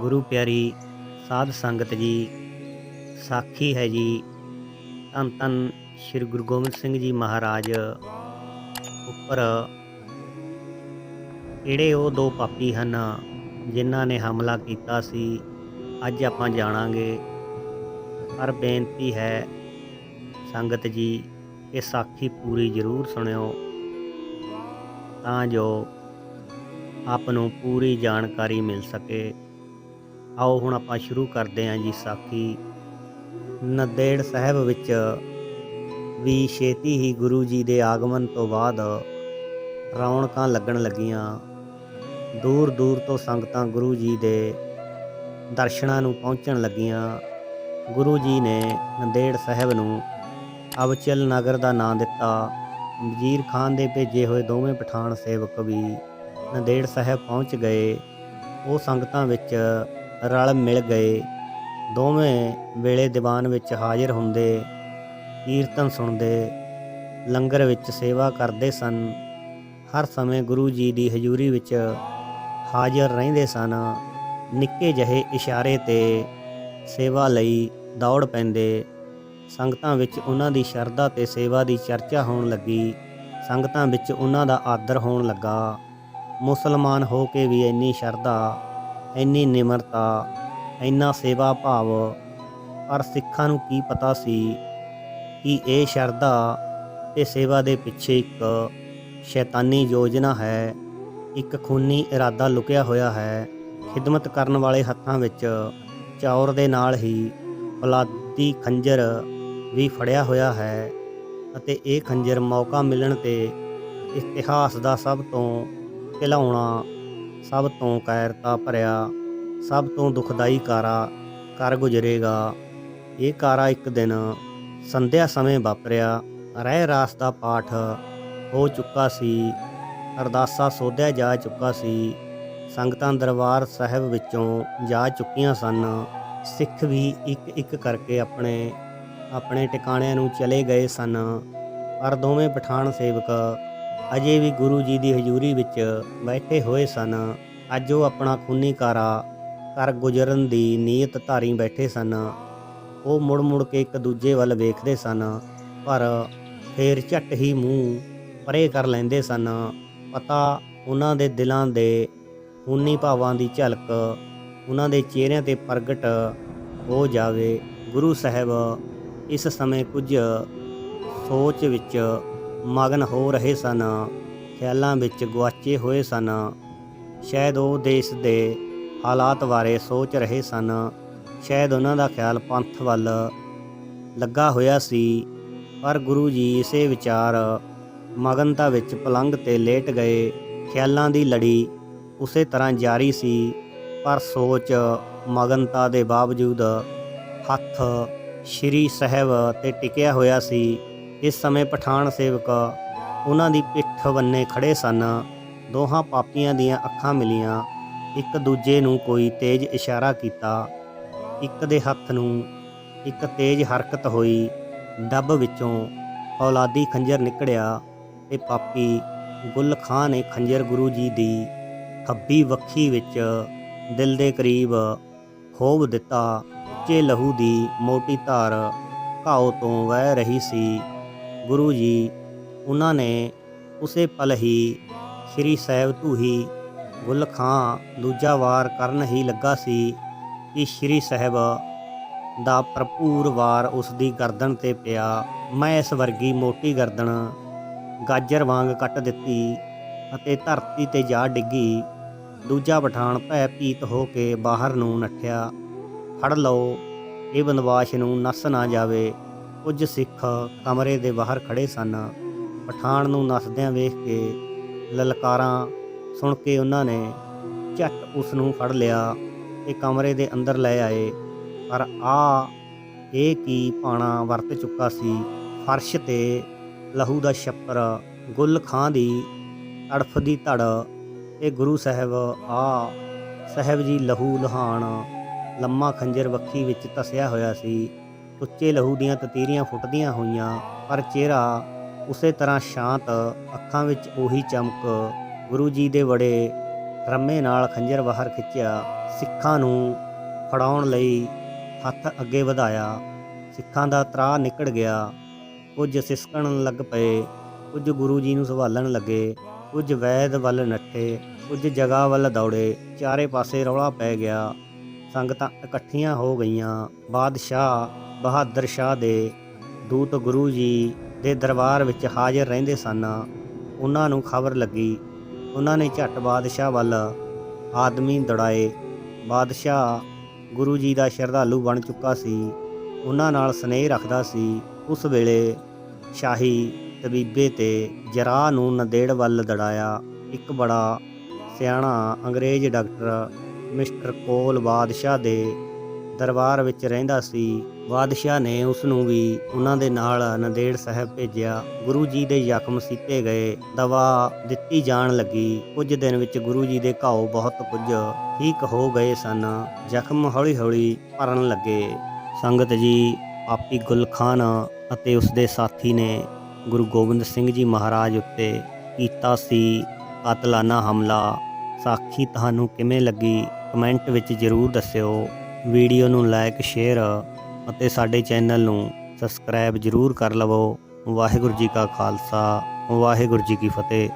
ਗੁਰੂ ਪਿਆਰੀ ਸਾਧ ਸੰਗਤ ਜੀ, ਸਾਖੀ ਹੈ ਜੀ, ਧੰਨ ਧੰਨ ਸ੍ਰੀ ਗੁਰੂ ਗੋਬਿੰਦ ਸਿੰਘ ਜੀ ਮਹਾਰਾਜ ਉੱਪਰ। ਕਿਹੜੇ ਉਹ ਦੋ ਪਾਪੀ ਹਨ, ਜਿਨ੍ਹਾਂ ਨੇ ਹਮਲਾ ਕੀਤਾ ਸੀ, ਅੱਜ ਆਪਾਂ ਜਾਣਾਂਗੇ। ਪਰ ਬੇਨਤੀ ਹੈ ਸੰਗਤ ਜੀ, ਇਹ ਸਾਖੀ ਪੂਰੀ ਜ਼ਰੂਰ ਸੁਣਿਓ। ਤਾਂ ਜੋ ਆਪ ਨੂੰ ਪੂਰੀ ਜਾਣਕਾਰੀ ਮਿਲ ਸਕੇ। ਆਓ ਹੁਣ ਆਪਾਂ ਸ਼ੁਰੂ ਕਰਦੇ ਹਾਂ ਜੀ ਸਾਖੀ। ਨੰਦੇੜ ਸਾਹਿਬ ਵਿੱਚ ਵੀ ਛੇਤੀ ਹੀ ਗੁਰੂ ਜੀ ਦੇ ਆਗਮਨ ਤੋਂ ਬਾਅਦ ਰੌਣਕਾਂ ਲੱਗਣ ਲੱਗੀਆਂ। ਦੂਰ ਦੂਰ ਤੋਂ ਸੰਗਤਾਂ ਗੁਰੂ ਜੀ ਦੇ ਦਰਸ਼ਨਾਂ ਨੂੰ ਪਹੁੰਚਣ ਲੱਗੀਆਂ। ਗੁਰੂ ਜੀ ਨੇ ਨੰਦੇੜ ਸਾਹਿਬ ਨੂੰ ਅਵਚਲ ਨਗਰ ਦਾ ਨਾਂ ਦਿੱਤਾ। ਵਜ਼ੀਰ ਖਾਨ ਦੇ ਭੇਜੇ ਹੋਏ ਦੋਵੇਂ ਪਠਾਨ ਸੇਵਕ ਵੀ ਨੰਦੇੜ ਸਾਹਿਬ ਪਹੁੰਚ ਗਏ। ਉਹ ਸੰਗਤਾਂ ਵਿੱਚ ਰਲ ਮਿਲ ਗਏ। ਦੋਵੇਂ ਵੇਲੇ ਦੀਵਾਨ ਵਿੱਚ ਹਾਜ਼ਰ ਹੁੰਦੇ, ਕੀਰਤਨ ਸੁਣਦੇ, ਲੰਗਰ ਵਿੱਚ ਸੇਵਾ ਕਰਦੇ ਸਨ। ਹਰ ਸਮੇਂ ਗੁਰੂ ਜੀ ਦੀ ਹਜ਼ੂਰੀ ਵਿੱਚ ਹਾਜ਼ਰ ਰਹਿੰਦੇ ਸਨ। ਨਿੱਕੇ ਜਿਹੇ ਇਸ਼ਾਰੇ ਤੇ ਸੇਵਾ ਲਈ ਦੌੜ ਪੈਂਦੇ। ਸੰਗਤਾਂ ਵਿੱਚ ਉਹਨਾਂ ਦੀ ਸ਼ਰਧਾ ਤੇ ਸੇਵਾ ਦੀ ਚਰਚਾ ਹੋਣ ਲੱਗੀ। ਸੰਗਤਾਂ ਵਿੱਚ ਉਹਨਾਂ ਦਾ ਆਦਰ ਹੋਣ ਲੱਗਾ। ਮੁਸਲਮਾਨ ਹੋ ਕੇ ਵੀ ਇੰਨੀ ਸ਼ਰਧਾ ਇੰਨੀ ਨਿਮਰਤਾ, ਇੰਨਾ ਸੇਵਾ ਭਾਵ, ਪਰ ਸਿੱਖਾਂ ਨੂੰ ਕੀ ਪਤਾ ਸੀ ਕਿ ਇਹ ਸ਼ਰਧਾ ਤੇ ਸੇਵਾ ਦੇ ਪਿੱਛੇ ਇੱਕ ਸ਼ੈਤਾਨੀ ਯੋਜਨਾ ਹੈ, ਇੱਕ ਖੂਨੀ ਇਰਾਦਾ ਲੁਕਿਆ ਹੋਇਆ ਹੈ। ਖਿਦਮਤ ਕਰਨ ਵਾਲੇ ਹੱਥਾਂ ਵਿੱਚ ਚੌਰ ਦੇ ਨਾਲ ਹੀ ਔਲਾਦੀ ਖੰਜਰ ਵੀ ਫੜਿਆ ਹੋਇਆ ਹੈ ਅਤੇ ਇਹ ਖੰਜਰ ਮੌਕਾ ਮਿਲਣ ਤੇ ਇਤਿਹਾਸ ਦਾ ਸਭ ਤੋਂ ਘਿਲਾਉਣਾ ਸਭ ਤੋਂ ਕਾਇਰਤਾ ਭਰਿਆ, ਸਭ ਤੋਂ ਦੁਖਦਾਈ ਕਾਰਾ ਕਰ ਗੁਜ਼ਰੇਗਾ। ਇਹ ਕਾਰਾ ਇੱਕ ਦਿਨ ਸੰਧਿਆ ਸਮੇਂ ਵਾਪਰਿਆ, ਰਹਿ ਰਾਸ ਦਾ ਪਾਠ ਹੋ ਚੁੱਕਾ ਸੀ, ਅਰਦਾਸਾ ਸੋਧਿਆ ਜਾ ਚੁੱਕਾ ਸੀ, ਸੰਗਤਾਂ ਦਰਬਾਰ ਸਾਹਿਬ ਵਿੱਚੋਂ ਜਾ ਚੁੱਕੀਆਂ ਸਨ। ਸਿੱਖ ਵੀ ਇੱਕ ਇੱਕ ਕਰਕੇ ਆਪਣੇ ਆਪਣੇ ਟਿਕਾਣਿਆਂ ਨੂੰ ਚਲੇ ਗਏ ਸਨ। ਪਰ ਦੋਵੇਂ ਪਠਾਨ ਸੇਵਕ ਅਜੇ ਵੀ ਗੁਰੂ ਜੀ ਦੀ ਹਜ਼ੂਰੀ ਵਿੱਚ ਬੈਠੇ ਹੋਏ ਸਨ। ਅੱਜ ਉਹ ਆਪਣਾ ਖੂਨੀ ਕਾਰਾ ਕਰ ਗੁਜ਼ਰਨ ਦੀ ਨੀਅਤ ਧਾਰੀ ਬੈਠੇ ਸਨ। ਉਹ ਮੁੜ ਮੁੜ ਕੇ ਇੱਕ ਦੂਜੇ ਵੱਲ ਵੇਖਦੇ ਸਨ, ਪਰ ਫੇਰ ਝੱਟ ਹੀ ਮੂੰਹ ਪਰੇ ਕਰ ਲੈਂਦੇ ਸਨ। ਪਤਾ ਉਹਨਾਂ ਦੇ ਦਿਲਾਂ ਦੇ ਖੂਨੀ ਭਾਵਾਂ ਦੀ ਝਲਕ, ਉਹਨਾਂ ਦੇ ਚਿਹਰਿਆਂ ਤੇ ਪ੍ਰਗਟ ਹੋ ਜਾਵੇ। ਗੁਰੂ ਸਾਹਿਬ ਇਸ ਸਮੇਂ ਕੁਝ ਸੋਚ ਵਿੱਚ ਮਗਨ ਹੋ ਰਹੇ ਸਨ। ਖਿਆਲਾਂ ਵਿੱਚ ਗੁਆਚੇ ਹੋਏ ਸਨ। ਸ਼ਾਇਦ ਉਹ ਦੇਸ਼ ਦੇ ਹਾਲਾਤ ਬਾਰੇ ਸੋਚ ਰਹੇ ਸਨ। ਸ਼ਾਇਦ ਉਹਨਾਂ ਦਾ ਖਿਆਲ ਪੰਥ ਵੱਲ ਲੱਗਾ ਹੋਇਆ ਸੀ। ਪਰ ਗੁਰੂ ਜੀ ਇਸੇ ਵਿਚਾਰ ਮਗਨਤਾ ਵਿੱਚ ਪਲੰਗ ਤੇ ਲੇਟ ਗਏ। ਖਿਆਲਾਂ ਦੀ ਲੜੀ ਉਸੇ ਤਰ੍ਹਾਂ ਜਾਰੀ ਸੀ। ਪਰ ਸੋਚ ਮਗਨਤਾ ਦੇ ਬਾਵਜੂਦ ਹੱਥ ਸ਼੍ਰੀ ਸਾਹਿਬ ਤੇ ਟਿਕਿਆ ਹੋਇਆ ਸੀ। ਇਸ ਸਮੇਂ ਪਠਾਨ ਸੇਵਕ ਉਹਨਾਂ ਦੀ ਪਿੱਠ ਬੰਨੇ ਖੜੇ ਸਨ। ਦੋਹਾਂ ਪਾਪੀਆਂ ਦੀਆਂ ਅੱਖਾਂ ਮਿਲੀਆਂ। ਇੱਕ ਦੂਜੇ ਨੂੰ ਕੋਈ ਤੇਜ਼ ਇਸ਼ਾਰਾ ਕੀਤਾ। ਇੱਕ ਦੇ ਹੱਥ ਨੂੰ ਇੱਕ ਤੇਜ਼ ਹਰਕਤ ਹੋਈ। ਡੱਬ ਵਿੱਚੋਂ ਔਲਾਦੀ ਖੰਜਰ ਨਿਕੜਿਆ ਤੇ ਪਾਪੀ ਗੁੱਲ ਖਾਂ ਨੇ ਖੰਜਰ ਗੁਰੂ ਜੀ ਦੀ ਖੱਬੀ ਵੱਖੀ ਵਿੱਚ ਦਿਲ ਦੇ ਕਰੀਬ ਖੋਬ ਦਿੱਤਾ। ਉੱਚੇ ਲਹੂ ਦੀ ਮੋਟੀ ਧਾਰ ਘਾਉ ਤੋਂ ਵਹਿ ਰਹੀ ਸੀ। ਗੁਰੂ ਜੀ, ਉਹਨਾਂ ਨੇ ਉਸੇ ਪਲ ਹੀ ਸ਼੍ਰੀ ਸਾਹਿਬ ਧੂਹੀ ਗੁੱਲ ਖਾਂ ਦੂਜਾ ਵਾਰ ਕਰਨ ਹੀ ਲੱਗਾ ਸੀ ਕਿ ਸ਼੍ਰੀ ਸਾਹਿਬ ਦਾ ਭਰਪੂਰ ਵਾਰ ਉਸ ਦੀ ਗਰਦਨ ਤੇ ਪਿਆ। ਮੈਂ ਇਸ ਵਰਗੀ ਮੋਟੀ ਗਰਦਨ ਗਾਜਰ ਵਾਂਗ ਕੱਟ ਦਿੱਤੀ ਅਤੇ ਧਰਤੀ ਤੇ ਜਾ ਡਿੱਗੀ। ਦੂਜਾ ਪਠਾਨ ਭੈ ਭੀਤ ਹੋ ਕੇ ਬਾਹਰ ਨੂੰ ਨੱਠਿਆ। ਫੜ ਲਓ, ਇਹ ਬੰਦਵਾਸ਼ ਨੂੰ ਨਸ ਨਾ ਜਾਵੇ। ਕੁਝ ਸਿੱਖ ਕਮਰੇ ਦੇ ਬਾਹਰ ਖੜੇ ਸਨ। ਪਠਾਨ ਨੂੰ ਨਸਦਿਆਂ ਵੇਖ ਕੇ ਲਲਕਾਰਾਂ ਸੁਣ ਕੇ ਉਹਨਾਂ ਨੇ ਝੱਟ ਉਸ ਨੂੰ ਫੜ ਲਿਆ ਤੇ ਕਮਰੇ ਦੇ ਅੰਦਰ ਲੈ ਆਏ। ਪਰ ਆ, ਇਹ ਕੀ ਪਾਣਾ ਵਰਤ ਚੁੱਕਾ ਸੀ? ਫਰਸ਼ ਤੇ ਲਹੂ ਦਾ ਛੱਪਰ, ਗੁੱਲ ਖਾਂ ਦੀ ਅੜਫ ਦੀ ਧੜ ਤੇ ਗੁਰੂ ਸਾਹਿਬ ਆ, ਸਾਹਿਬ ਜੀ ਲਹੂ ਲਹਾਨ ਲੰਮਾ ਖੰਜਰ ਵੱਖੀ ਵਿੱਚ ਤਸਿਆ ਹੋਇਆ ਸੀ। ਉੱਚੇ ਲਹੂ ਦੀਆਂ ਤਤੀਰੀਆਂ ਫੁੱਟਦੀਆਂ ਹੋਈਆਂ, ਪਰ ਚਿਹਰਾ ਉਸੇ ਤਰ੍ਹਾਂ ਸ਼ਾਂਤ, ਅੱਖਾਂ ਵਿੱਚ ਉਹੀ ਚਮਕ, ਗੁਰੂ ਜੀ ਦੇ ਬੜੇ ਰੰਮੇ ਨਾਲ ਖੰਜਰ ਬਾਹਰ ਖਿੱਚਿਆ, ਸਿੱਖਾਂ ਨੂੰ ਫੜਾਉਣ ਲਈ ਹੱਥ ਅੱਗੇ ਵਧਾਇਆ। ਸਿੱਖਾਂ ਦਾ ਤਰਾ ਨਿਕਲ ਗਿਆ। ਕੁਝ ਸਿਸਕਣ ਲੱਗ ਪਏ, ਕੁਝ ਗੁਰੂ ਜੀ ਨੂੰ ਸੰਭਾਲਣ ਲੱਗੇ, ਕੁਝ ਵੈਦ ਵੱਲ ਨੱਠੇ, ਕੁਝ ਜਗ੍ਹਾ ਵੱਲ ਦੌੜੇ, ਚਾਰੇ ਪਾਸੇ ਰੌਲਾ ਪੈ ਗਿਆ। ਸੰਗਤਾਂ ਇਕੱਠੀਆਂ ਹੋ ਗਈਆਂ। ਬਾਦਸ਼ਾਹ ਬਹਾਦਰ ਸ਼ਾਹ ਦੇ ਦੂਤ ਗੁਰੂ ਜੀ ਦੇ ਦਰਬਾਰ ਵਿੱਚ ਹਾਜ਼ਰ ਰਹਿੰਦੇ ਸਨ। ਉਹਨਾਂ ਨੂੰ ਖਬਰ ਲੱਗੀ। ਉਹਨਾਂ ਨੇ ਝੱਟ ਬਾਦਸ਼ਾਹ ਵੱਲ ਆਦਮੀ ਦੌੜਾਏ। ਬਾਦਸ਼ਾਹ ਗੁਰੂ ਜੀ ਦਾ ਸ਼ਰਧਾਲੂ ਬਣ ਚੁੱਕਾ ਸੀ। ਉਹਨਾਂ ਨਾਲ ਸਨੇਹ ਰੱਖਦਾ ਸੀ। ਉਸ ਵੇਲੇ ਸ਼ਾਹੀ ਤਬੀਬੇ ਤੇ ਜਰਾਹ ਨੂੰ ਨੰਦੇੜ ਵੱਲ ਦੜਾਇਆ। ਇੱਕ ਬੜਾ ਸਿਆਣਾ ਅੰਗਰੇਜ਼ ਡਾਕਟਰ ਮਿਸਟਰ ਕੋਲ ਬਾਦਸ਼ਾਹ ਦੇ ਦਰਬਾਰ ਵਿੱਚ ਰਹਿੰਦਾ ਸੀ। ਬਾਦਸ਼ਾਹ ਨੇ ਉਸ ਨੂੰ ਵੀ ਉਹਨਾਂ ਦੇ ਨਾਲ ਨੰਦੇੜ ਸਾਹਿਬ ਭੇਜਿਆ। ਗੁਰੂ ਜੀ ਦੇ ਜ਼ਖਮ ਸੀਤੇ ਗਏ, ਦਵਾ ਦਿੱਤੀ ਜਾਣ ਲੱਗੀ। ਕੁਝ ਦਿਨ ਵਿੱਚ ਗੁਰੂ ਜੀ ਦੇ ਘਾਓ ਬਹੁਤ ਕੁਝ ਠੀਕ ਹੋ ਗਏ ਸਨ। ਜ਼ਖਮ ਹੌਲੀ-ਹੌਲੀ ਭਰਨ ਲੱਗੇ। ਸੰਗਤ ਜੀ, ਆਪੀ ਗੁਲ ਖਾਨ ਅਤੇ ਉਸ ਦੇ ਸਾਥੀ ਨੇ ਗੁਰੂ ਗੋਬਿੰਦ ਸਿੰਘ ਜੀ ਮਹਾਰਾਜ ਉੱਤੇ ਕੀਤਾ ਸੀ ਕਾਤਲਾਨਾ ਹਮਲਾ। ਸਾਖੀ ਤੁਹਾਨੂੰ ਕਿਵੇਂ ਲੱਗੀ? ਕਮੈਂਟ ਵਿੱਚ ਜਰੂਰ ਦੱਸਿਓ। ਵੀਡੀਓ ਨੂੰ ਲਾਈਕ ਸ਼ੇਅਰ ਅਤੇ ਸਾਡੇ ਚੈਨਲ ਨੂੰ ਸਬਸਕ੍ਰਾਈਬ ਜਰੂਰ ਕਰ ਲਵੋ। ਵਾਹਿਗੁਰੂ ਜੀ ਕਾ ਖਾਲਸਾ, ਵਾਹਿਗੁਰੂ ਜੀ ਕੀ ਫਤਿਹ।